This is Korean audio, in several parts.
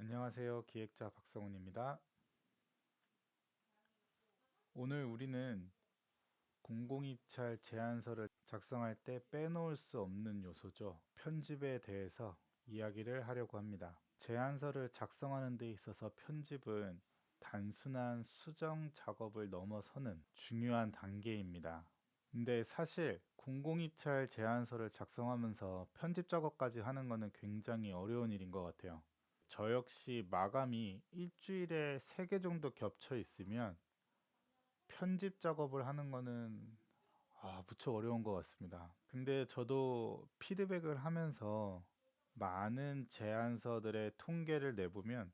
안녕하세요. 기획자 박성훈입니다. 오늘 우리는 공공입찰 제안서를 작성할 때 빼놓을 수 없는 요소죠. 편집에 대해서 이야기를 하려고 합니다. 제안서를 작성하는 데 있어서 편집은 단순한 수정 작업을 넘어서는 중요한 단계입니다. 근데 사실 공공입찰 제안서를 작성하면서 편집 작업까지 하는 것은 굉장히 어려운 일인 것 같아요. 저 역시 마감이 일주일에 세개 정도 겹쳐 있으면 편집 작업을 하는 거는 아, 무척 어려운 것 같습니다. 근데 저도 피드백을 하면서 많은 제안서들의 통계를 내보면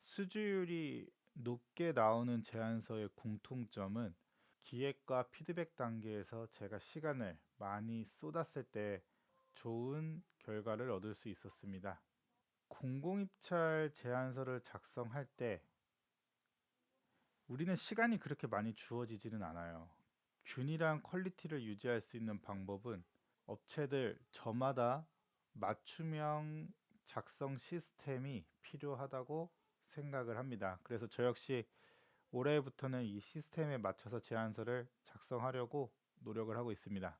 수주율이 높게 나오는 제안서의 공통점은 기획과 피드백 단계에서 제가 시간을 많이 쏟았을 때 좋은 결과를 얻을 수 있었습니다. 공공입찰 제안서를 작성할 때 우리는 시간이 그렇게 많이 주어지지는 않아요. 균일한 퀄리티를 유지할 수 있는 방법은 업체들 저마다 맞춤형 작성 시스템이 필요하다고 생각을 합니다. 그래서 저 역시 올해부터는 이 시스템에 맞춰서 제안서를 작성하려고 노력을 하고 있습니다.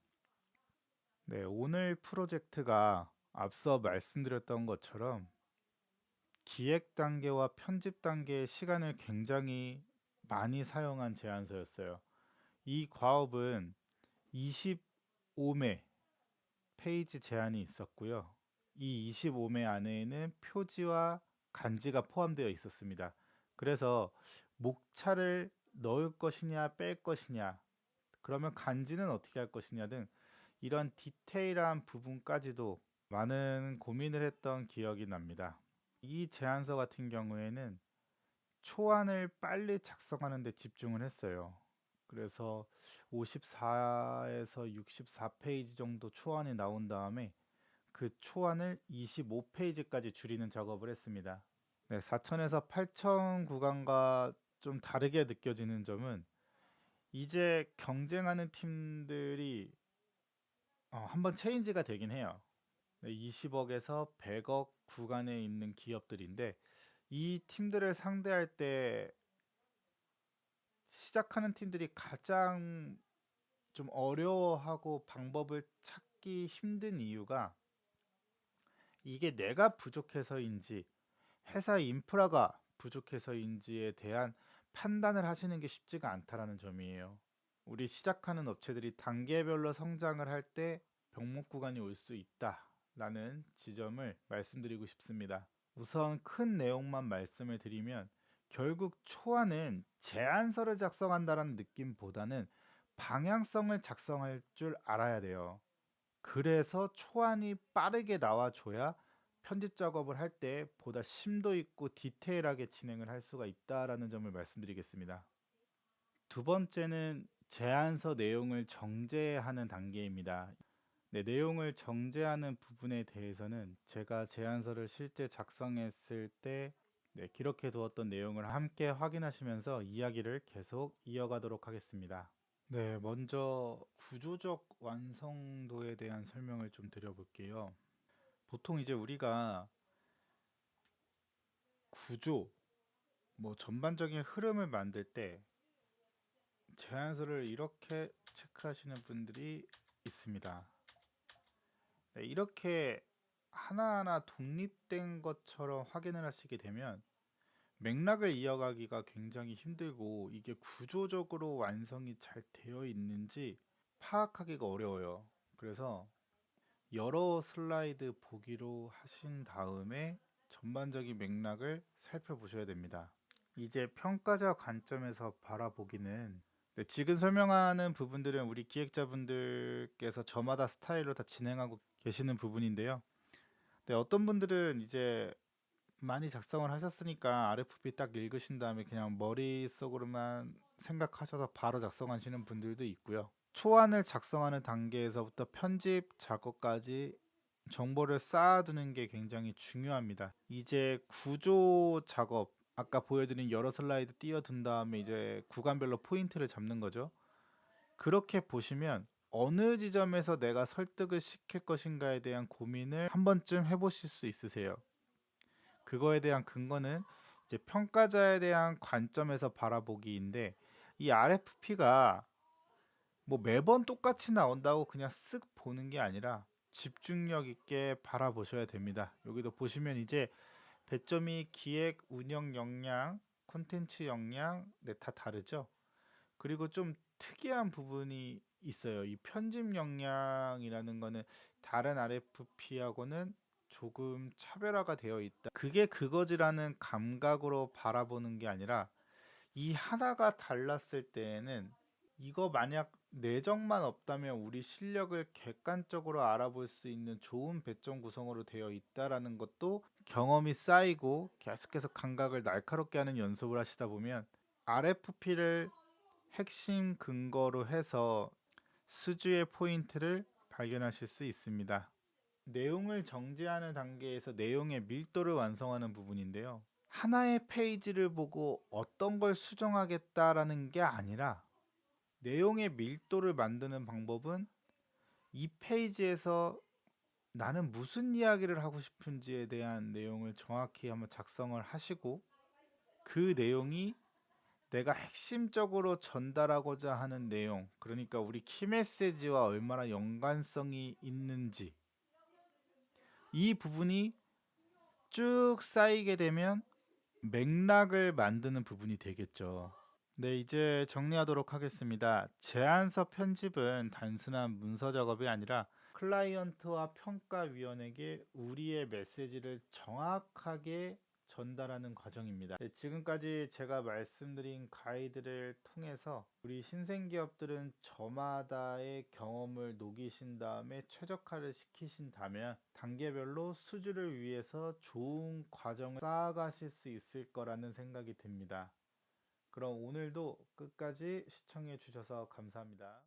네, 오늘 프로젝트가 앞서 말씀드렸던 것처럼 기획 단계와 편집 단계의 시간을 굉장히 많이 사용한 제안서였어요. 이 과업은 25매 페이지 제한이 있었고요. 이 25매 안에는 표지와 간지가 포함되어 있었습니다. 그래서 목차를 넣을 것이냐 뺄 것이냐 그러면 간지는 어떻게 할 것이냐 등 이런 디테일한 부분까지도 많은 고민을 했던 기억이 납니다. 이 제안서 같은 경우에는 초안을 빨리 작성하는 데 집중을 했어요. 그래서 54에서 64페이지 정도 초안이 나온 다음에 그 초안을 25페이지까지 줄이는 작업을 했습니다. 네, 4천에서 8천 구간과 좀 다르게 느껴지는 점은 이제 경쟁하는 팀들이 어, 한번 체인지가 되긴 해요. 네, 20억에서 100억 구간에 있는 기업들인데 이 팀들을 상대할 때 시작하는 팀들이 가장 좀 어려워하고 방법을 찾기 힘든 이유가 이게 내가 부족해서인지 회사 인프라가 부족해서인지에 대한 판단을 하시는 게 쉽지가 않다라는 점이에요. 우리 시작하는 업체들이 단계별로 성장을 할 때 병목 구간이 올 수 있다 라는 지점을 말씀드리고 싶습니다. 우선 큰 내용만 말씀을 드리면 결국 초안은 제안서를 작성한다는 느낌보다는 방향성을 작성할 줄 알아야 돼요. 그래서 초안이 빠르게 나와줘야 편집 작업을 할 때 보다 심도 있고 디테일하게 진행을 할 수가 있다라는 점을 말씀드리겠습니다. 두 번째는 제안서 내용을 정제하는 단계입니다. 네, 내용을 정제하는 부분에 대해서는 제가 제안서를 실제 작성했을 때 네, 기록해 두었던 내용을 함께 확인하시면서 이야기를 계속 이어가도록 하겠습니다. 네, 먼저 구조적 완성도에 대한 설명을 좀 드려볼게요. 보통 이제 우리가 구조, 뭐 전반적인 흐름을 만들 때 제안서를 이렇게 체크하시는 분들이 있습니다. 네, 이렇게 하나하나 독립된 것처럼 확인을 하시게 되면 맥락을 이어가기가 굉장히 힘들고 이게 구조적으로 완성이 잘 되어 있는지 파악하기가 어려워요. 그래서 여러 슬라이드 보기로 하신 다음에 전반적인 맥락을 살펴보셔야 됩니다. 이제 평가자 관점에서 바라보기는 네, 지금 설명하는 부분들은 우리 기획자분들께서 저마다 스타일로 다 진행하고 계시는 부분인데요. 네, 어떤 분들은 이제 많이 작성을 하셨으니까 RFP 딱 읽으신 다음에 그냥 머릿속으로만 생각하셔서 바로 작성하시는 분들도 있고요. 초안을 작성하는 단계에서부터 편집 작업까지 정보를 쌓아두는 게 굉장히 중요합니다. 이제 구조 작업, 아까 보여드린 여러 슬라이드 띄워둔 다음에 이제 구간별로 포인트를 잡는 거죠. 그렇게 보시면 어느 지점에서 내가 설득을 시킬 것인가에 대한 고민을 한 번쯤 해보실 수 있으세요. 그거에 대한 근거는 이제 평가자에 대한 관점에서 바라보기인데 이 RFP가 뭐 매번 똑같이 나온다고 그냥 쓱 보는 게 아니라 집중력 있게 바라보셔야 됩니다. 여기도 보시면 이제 배점이 기획, 운영 역량, 콘텐츠 역량 네, 다 다르죠. 그리고 좀 특이한 부분이 있어요. 이 편집 역량이라는 거는 다른 RFP하고는 조금 차별화가 되어 있다. 그게 그거지라는 감각으로 바라보는 게 아니라 이 하나가 달랐을 때에는 이거 만약 내정만 없다면 우리 실력을 객관적으로 알아볼 수 있는 좋은 배점 구성으로 되어 있다라는 것도 경험이 쌓이고 계속해서 감각을 날카롭게 하는 연습을 하시다 보면 RFP를 핵심 근거로 해서 수주의 포인트를 발견하실 수 있습니다. 내용을 정제하는 단계에서 내용의 밀도를 완성하는 부분인데요. 하나의 페이지를 보고 어떤 걸 수정하겠다라는 게 아니라 내용의 밀도를 만드는 방법은 이 페이지에서 나는 무슨 이야기를 하고 싶은지에 대한 내용을 정확히 한번 작성을 하시고 그 내용이 내가 핵심적으로 전달하고자 하는 내용, 그러니까 우리 키메시지와 얼마나 연관성이 있는지 이 부분이 쭉 쌓이게 되면 맥락을 만드는 부분이 되겠죠. 네, 이제 정리하도록 하겠습니다. 제안서 편집은 단순한 문서 작업이 아니라 클라이언트와 평가위원에게 우리의 메시지를 정확하게 전달하는 과정입니다. 네, 지금까지 제가 말씀드린 가이드를 통해서 우리 신생기업들은 저마다의 경험을 녹이신 다음에 최적화를 시키신다면 단계별로 수주를 위해서 좋은 과정을 쌓아가실 수 있을 거라는 생각이 듭니다. 그럼 오늘도 끝까지 시청해 주셔서 감사합니다.